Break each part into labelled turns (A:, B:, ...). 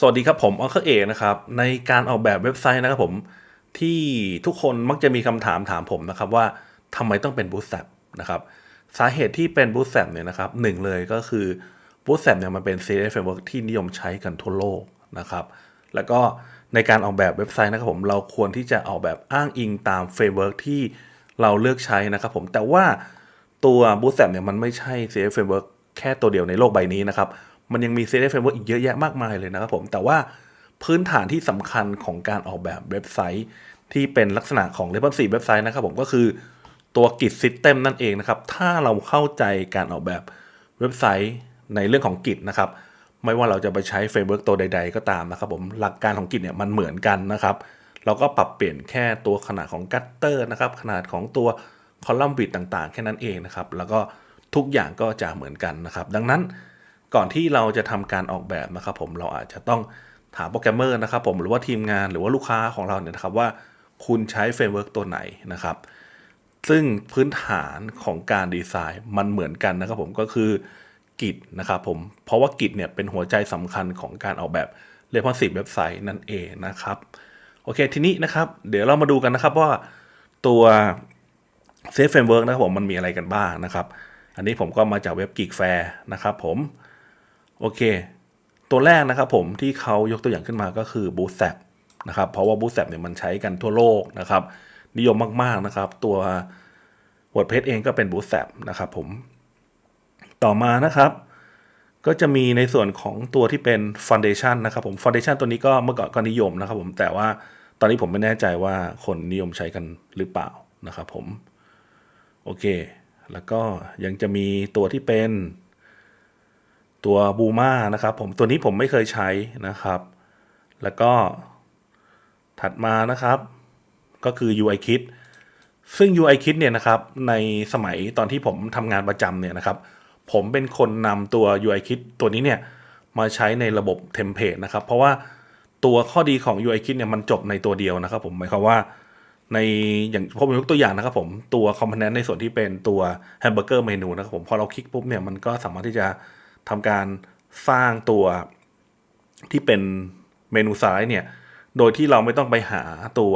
A: สวัสดีครับผมอัลเคเอกนะครับ ในการออกแบบเว็บไซต์นะครับผมที่ทุกคนมักจะมีคำถามถามผมนะครับว่าทำไมต้องเป็น Bootstrap นะครับสาเหตุที่เป็น Bootstrap เนี่ยนะครับหนึ่งเลยก็คือ Bootstrap เนี่ยมันเป็น CSS framework ที่นิยมใช้กันทั่วโลกนะครับ แล้วก็ในการออกแบบเว็บไซต์นะครับผมเราควรที่จะออกแบบอ้างอิงตามเฟรมเวิร์กที่เราเลือกใช้นะครับผมแต่ว่าตัว Bootstrap เนี่ยมันไม่ใช่ CSS framework แค่ตัวเดียวในโลกใบนี้นะครับ มันยังมี CSS framework อีกเยอะแยะมากมายเลยนะครับผมแต่ว่าพื้นฐานที่สำคัญของการออกแบบเว็บไซต์ ที่เป็นลักษณะของ responsive เว็บไซต์นะครับผมก็คือตัว Git System นั่นเองนะครับ ถ้าเราเข้าใจการออกแบบเว็บไซต์ในเรื่องของ Git นะครับ ไม่ว่าเราจะไปใช้เฟรมเวิร์กตัวใด ๆ ก็ตามนะครับ ผมหลักการของ Git เนี่ยมันเหมือนกันนะครับ เราก็ปรับเปลี่ยนแค่ตัวขนาดของกัตเตอร์นะครับ ขนาดของตัวคอลัมน์วิดต่างๆ แค่นั้นเองนะครับ แล้วก็ทุกอย่างก็จะเหมือนกันนะครับ ดังนั้น ก่อนที่เราจะทำการออกแบบนะครับผมเราอาจจะต้องถามโปรแกรมเมอร์นะครับผมหรือว่าทีมงานหรือว่าลูกค้าของเราเนี่ยนะครับว่าคุณใช้เฟรมเวิร์กตัวไหนนะครับ ซึ่งพื้นฐานของการดีไซน์มันเหมือนกันนะครับผมก็คือกิจนะครับผมเพราะว่ากิจเนี่ยเป็นหัวใจสำคัญของการออกแบบเรียกว่าสิบเว็บไซต์นั่นเองนะครับโอเคทีนี้นะครับ เดี๋ยวเรามาดูกันนะครับว่าตัวเซฟเฟรมเวิร์กนะครับผมมันมีอะไรกันบ้างนะครับ อันนี้ผมก็มาจากเว็บ Geek Fair นะครับผม โอเค ตัวแรกนะครับผมที่เขายกตัวอย่างขึ้นมาก็คือ Bootstrap นะครับเพราะว่า Bootstrap เนี่ยมันใช้กันทั่วโลกนะครับ นิยมมากๆนะครับ ตัว WordPress เองก็เป็น Bootstrap นะครับผมต่อมานะครับก็จะมีในส่วนของตัวที่เป็น Foundation นะครับผม Foundation ตัวนี้ก็เมื่อก่อนก็นิยมนะครับผมแต่ว่าตอนนี้ผมไม่แน่ใจว่าคนนิยมใช้กันหรือเปล่านะครับผม โอเค แล้วก็ยังจะมีตัวที่เป็น ตัวบูมานะครับผมตัวนี้ผมไม่เคยใช้นะครับ แล้วก็ถัดมานะครับ ก็คือ UI Kit ซึ่ง UI Kit เนี่ยนะครับในสมัยตอนที่ผมทำงานประจำเนี่ยนะครับ ผมเป็นคนนำตัว UI Kit ตัวนี้เนี่ยมาใช้ในระบบเทมเพลตนะครับ เพราะว่าตัวข้อดีของ UI Kit เนี่ยมันจบในตัวเดียวนะครับ ผมหมายความว่าในอย่างผมยกตัวอย่างนะครับผมตัวคอมโพเนนต์ในส่วนที่เป็นตัวแฮมเบอร์เกอร์เมนูนะครับผมพอเราคลิกปุ๊บเนี่ยมันก็สามารถที่จะ ทำการสร้างตัวที่เป็นเมนูสไลด์เนี่ย โดยที่เราไม่ต้องไปหาตัว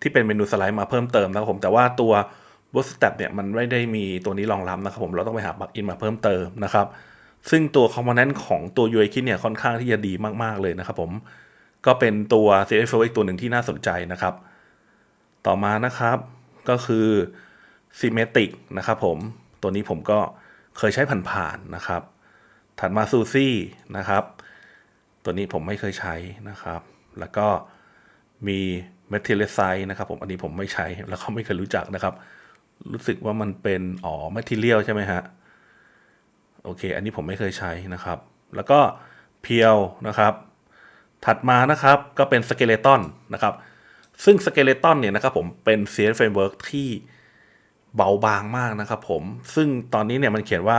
A: ที่เป็นเมนูสไลด์มาเพิ่มเติมนะครับผม แต่ว่าตัว Bootstrap เนี่ยมันไม่ได้มีตัวนี้รองรับนะครับผม เราต้องไปหาปลั๊กอินมาเพิ่มเติมนะครับ ซึ่งตัวคอมโพเนนต์ของตัว UI Kit เนี่ยค่อนข้างที่จะดีมากๆเลยนะครับผม ก็เป็นตัว CSS Flow อีกตัวหนึ่งที่น่าสนใจนะครับ ต่อมานะครับก็คือ Symmetric นะครับผม ตัวนี้ผมก็เคยใช้ผ่านๆนะครับ ถัดมา s u s i นะครับ ตัวนี้ผมไม่เคยใช้นะครับ แล้วก็มี Materialize นะครับ ผมอันนี้ผมไม่ใช้แล้วก็ไม่เคยรู้จักนะครับ รู้สึกว่ามันเป็นอ๋อ Material ใช่ไหมฮะโอเค อันนี้ผมไม่เคยใช้นะครับ แล้วก็เพียวนะครับ ถัดมานะครับก็เป็น Skeleton นะครับ ซึ่ง Skeleton เนี่ยนะครับผมเป็น CSS Framework ที่เบาบางมากนะครับผม ซึ่งตอนนี้เนี่ยมันเขียนว่า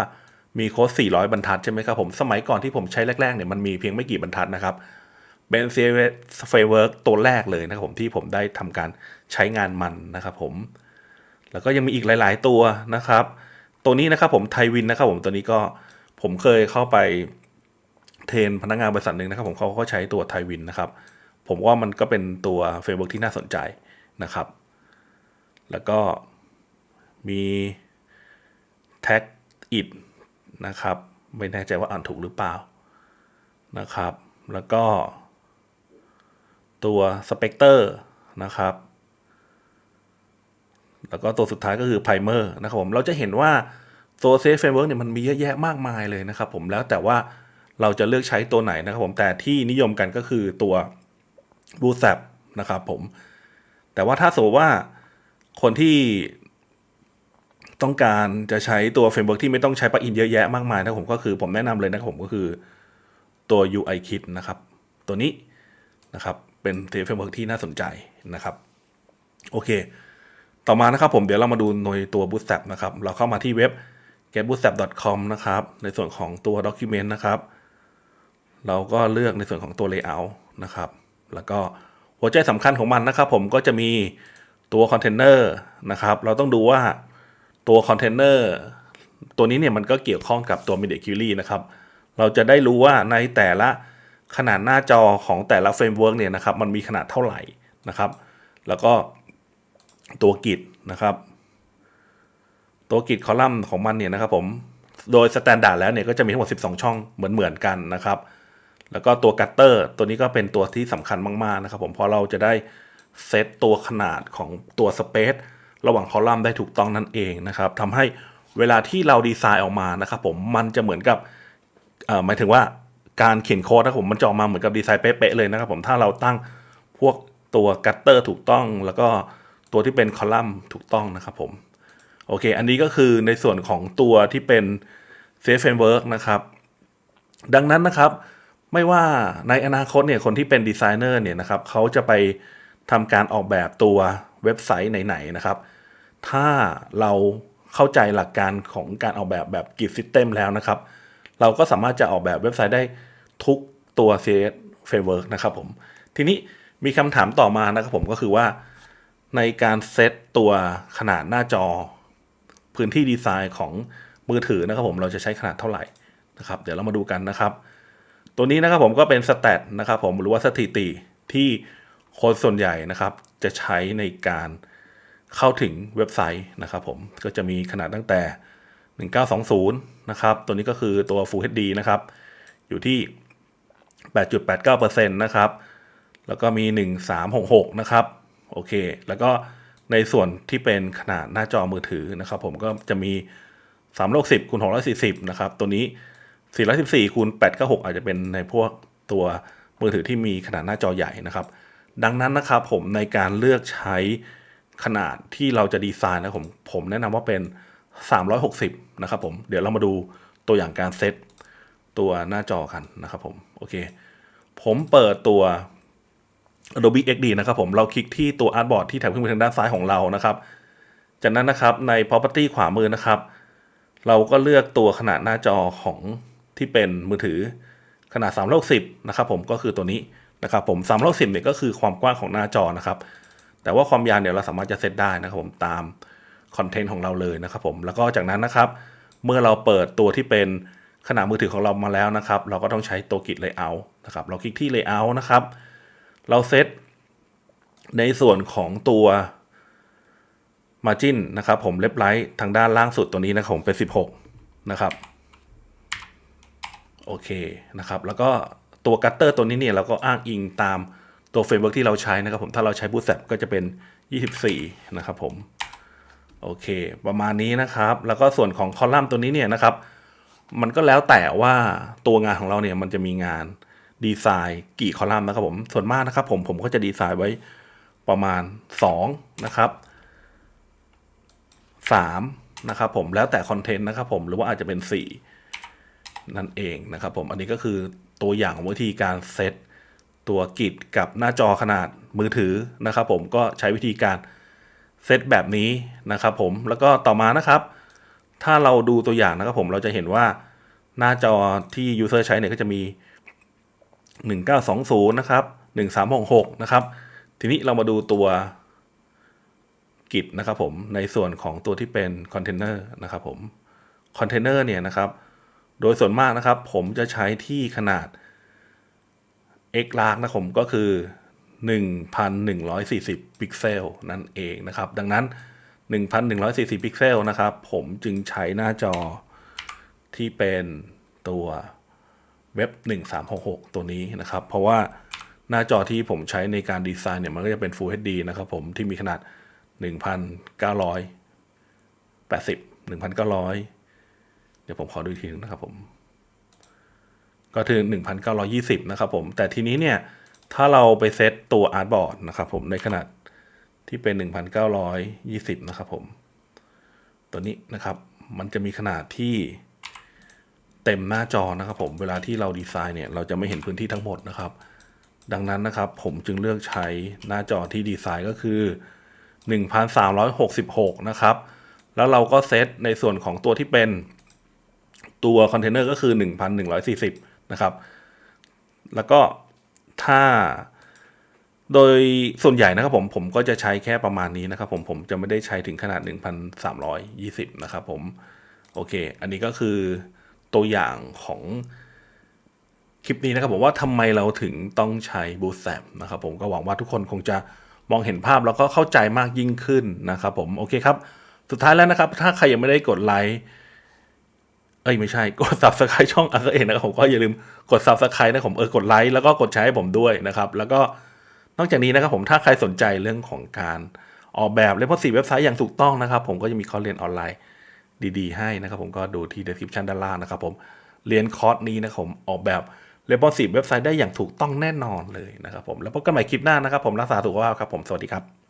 A: มีโค้ด400 บรรทัดใช่ไหมครับผม สมัยก่อนที่ผมใช้แรกๆเนี่ยมันมีเพียงไม่กี่บรรทัดนะครับเป็น CSS Framework ตัวแรกเลยนะครับผมที่ผมได้ทำการใช้งานมันนะครับผม แล้วก็ยังมีอีกหลาย ๆ ตัวนะครับ ตัวนี้นะครับผมไทวินนะครับผมตัวนี้ก็ผมเคยเข้าไปเทรนพนักงานบริษัทหนึ่งนะครับ ผมเขาก็ใช้ตัวไทวินนะครับ ผมว่ามันก็เป็นตัวเฟเวิร์กที่น่าสนใจนะครับ แล้วก็มีแท็กอิด นะครับ ไม่แน่ใจว่าอ่านถูกหรือเปล่านะครับ แล้วก็ ตัวสเปกเตอร์นะครับ แล้วก็ตัวสุดท้ายก็คือ Primer นะครับผมเราจะเห็นว่าตัว CSS Framework เนี่ยมันมีเยอะแยะมากมายเลยนะครับผมแล้วแต่ว่าเราจะเลือกใช้ตัวไหนนะครับผมแต่ที่นิยมกันก็คือตัว Bootstrap นะครับผมแต่ว่าถ้าสมมติว่าคนที่ ต้องการจะใช้ตัวเฟรมเวิร์กที่ไม่ต้องใช้ปลั๊กอินเยอะแยะมากมายนะผมก็คือผมแนะนำเลยนะครับผมก็คือตัว UI Kit นะครับ ตัวนี้นะครับเป็นเฟรมเวิร์กที่น่าสนใจนะครับ โอเค ต่อมานะครับผมเดี๋ยวเรามาดูในตัว Bootstrap นะครับ เราเข้ามาที่เว็บ getbootstrap.com นะครับ ในส่วนของตัว Document นะครับ เราก็เลือกในส่วนของตัว Layout นะครับ แล้วก็หัวใจสำคัญของมันนะครับ ผมก็จะมีตัวคอนเทนเนอร์นะครับ เราต้องดูว่า ตัวคอนเทนเนอร์ตัวนี้เนี่ยมันก็เกี่ยวข้องกับตัว Media Query นะครับ เราจะได้รู้ว่าในแต่ละขนาดหน้าจอของแต่ละเฟรมเวิร์กเนี่ยนะครับ มันมีขนาดเท่าไหร่นะครับ แล้วก็ตัวกิจนะครับ ตัวกิจคอลัมน์ของมันเนี่ยนะครับ ผม โดยสแตนดาร์ดแล้วเนี่ยก็จะมีทั้งหมด 12 ช่องเหมือนเหมือนกันนะครับ แล้วก็ตัวกัตเตอร์ตัวนี้ก็เป็นตัวที่สำคัญมาก ๆ นะครับ ผมเพราะเราจะได้เซตตัวขนาดของตัวสเปซ ระหว่างคอลัมน์ได้ถูกต้องนั่นเองนะครับทำให้เวลาที่เราดีไซน์ออกมานะครับผมมันจะเหมือนกับหมายถึงว่าการเขียนโค้ดนะครับผมมันจะออกมาเหมือนกับดีไซน์เป๊ะๆเลยนะครับผมถ้าเราตั้งพวกตัวกัตเตอร์ถูกต้อง แล้วก็ตัวที่เป็นคอลัมน์ถูกต้องนะครับผมโอเค อันนี้ก็คือในส่วนของตัวที่เป็น c f Framework นะครับ ดังนั้นนะครับ ไม่ว่าในอนาคตเนี่ยคนที่เป็นดีไซเนอร์เนี่ยนะครับเขาจะไปทำการออกแบบตัวเว็บไซต์ไหนๆนะครับ ถ้าเราเข้าใจหลักการของการออกแบบแบบกิจซิสเต็มแล้วนะครับ เราก็สามารถจะออกแบบเว็บไซต์ได้ทุกตัว CS Framework นะครับผม ทีนี้มีคำถามต่อมานะครับผมก็คือว่า ในการเซตตัวขนาดหน้าจอ พื้นที่ดีไซน์ของมือถือนะครับผมเราจะใช้ขนาดเท่าไหร่นะครับ เดี๋ยวเรามาดูกันนะครับ ตัวนี้นะครับผมก็เป็นสแตทนะครับผมหรือว่าสถิติที่คนส่วนใหญ่นะครับ จะใช้ในการ เข้าถึงเว็บไซต์นะครับผมก็จะมีขนาดตั้งแต่ 1920 นะครับ ตัวนี้ก็คือตัว Full HD นะครับ อยู่ที่ 8.89%นะครับ แล้วก็มี 1366 นะครับ โอเค แล้วก็ในส่วนที่เป็นขนาดหน้าจอมือถือนะครับ ผมก็จะมี3โลก10คูณ640 นะครับ ตัวนี้ 414คูณ896 อาจจะเป็นในพวกตัวมือถือที่มีขนาดหน้าจอใหญ่นะครับ ดังนั้นนะครับผมในการเลือกใช้ ขนาดที่เราจะดีไซน์นะผมผมแนะนำว่าเป็น 360 นะครับผม เดี๋ยวเรามาดูตัวอย่างการเซตตัวหน้าจอกันนะครับผม โอเค ผมเปิดตัว Adobe XD นะครับผม เราคลิกที่ตัว Artboard ที่แถบขึ้นไปทางด้านซ้ายของเรานะครับ จากนั้นนะครับใน Property ขวามือนะครับ เราก็เลือกตัวขนาดหน้าจอของที่เป็นมือถือขนาด3โลก10นะครับผมก็คือตัวนี้นะครับผม3โลก10เนี่ยก็คือความกว้างของหน้าจอนะครับ แต่ว่าความยาวเนี่ยเราสามารถจะเซตได้นะครับผมตามคอนเทนต์ของเราเลยนะครับผมแล้วก็จากนั้นนะครับ เมื่อเราเปิดตัวที่เป็นขนาดมือถือของเรามาแล้วนะครับ เราก็ต้องใช้ตัวกิจ Layout นะครับเราคลิกที่ Layout นะครับ เราเซตในส่วนของตัว Margin นะครับผมเล็บไลท์ทางด้านล่างสุดตัวนี้นะครับผมเป็น 16 นะครับโอเคนะครับ แล้วก็ตัวกัตเตอร์ตัวนี้เนี่ยเราก็อ้างอิงตาม ตัวเฟรมเวิร์กที่เราใช้นะครับผม ถ้าเราใช้ Bootstrap ก็จะเป็น 24 นะครับผม โอเค ประมาณนี้นะครับ แล้วก็ส่วนของคอลัมน์ตัวนี้เนี่ยนะครับ มันก็แล้วแต่ว่าตัวงานของเราเนี่ยมันจะมีงานดีไซน์กี่คอลัมน์นะครับผม ส่วนมากนะครับผมผมก็จะดีไซน์ไว้ประมาณ 2 นะครับ 3 นะครับผม แล้วแต่คอนเทนต์นะครับผม หรือว่าอาจจะเป็น 4 นั่นเองนะครับผม อันนี้ก็คือตัวอย่างของวิธีการเซต ตัวกิจกับหน้าจอขนาดมือถือนะครับผมก็ใช้วิธีการเซตแบบนี้นะครับผมแล้วก็ต่อมานะครับ ถ้าเราดูตัวอย่างนะครับผมเราจะเห็นว่าหน้าจอที่ user ใช้เนี่ยก็จะมี 1920 นะครับ 1366 นะครับ ทีนี้เรามาดูตัวกิจนะครับผมในส่วนของตัวที่เป็นคอนเทนเนอร์นะครับผมคอนเทนเนอร์เนี่ยนะครับ โดยส่วนมากนะครับ ผมจะใช้ที่ขนาด x large นะผมก็คือ 1,140 พิกเซลนั่นเองนะครับ ดังนั้น 1,140 พิกเซลนะครับ ผมจึงใช้หน้าจอที่เป็นตัวเว็บ 1366 ตัวนี้นะครับ เพราะว่าหน้าจอที่ผมใช้ในการดีไซน์เนี่ย มันก็จะเป็น Full HD นะครับผมที่มีขนาด 1,980 1,900 เดี๋ยวผมขอดูอีกทีนึงนะครับผม ก็ถึง1,920 นะครับผม แต่ทีนี้เนี่ย ถ้าเราไปเซตตัวอาร์ตบอร์ดนะครับผม ในขนาดที่เป็น 1,920 นะครับผม ตัวนี้นะครับ มันจะมีขนาดที่เต็มหน้าจอนะครับผม เวลาที่เราดีไซน์เนี่ย เราจะไม่เห็นพื้นที่ทั้งหมดนะครับ ดังนั้นนะครับ ผมจึงเลือกใช้หน้าจอที่ดีไซน์ก็คือ 1,366 นะครับ แล้วเราก็เซตในส่วนของตัวที่เป็นตัวคอนเทนเนอร์ก็คือ 1,140 นะครับ แล้วก็ถ้าโดยส่วนใหญ่นะครับผมผมก็จะใช้แค่ประมาณนี้นะครับผมผมจะไม่ได้ใช้ถึงขนาด 1,320 นะครับผม โอเค อันนี้ก็คือตัวอย่างของคลิปนี้นะครับผมว่าทำไมเราถึงต้องใช้ Bootstrap นะครับผมก็หวังว่าทุกคนคงจะมองเห็นภาพแล้วก็เข้าใจมากยิ่งขึ้นนะครับผม โอเคครับ สุดท้ายแล้วนะครับ ถ้าใครยังไม่ได้กดไลค์ เอ้ยไม่ใช่ กด subscribe ช่องอังเองนะครับผมก็อย่าลืมกด subscribe นะครับผมเออกดไลค์แล้วก็กดแชร์ให้ผมด้วยนะครับ แล้วก็นอกจากนี้นะครับผมถ้าใครสนใจเรื่องของการออกแบบและพอสีเว็บไซต์อย่างถูกต้องนะครับ ผมก็จะมีคอร์สเรียนออนไลน์ดีๆ ให้นะครับ ผมก็ดูที่ description ด้านล่างนะครับ ผมเรียนคอร์สนี้นะครับผมออกแบบเรสปอนสีเว็บไซต์ได้อย่างถูกต้องแน่นอนเลยนะครับ ผมแล้วพบกันใหม่คลิปหน้านะครับ ผมรักษาสุขภาพครับผมสวัสดีครับ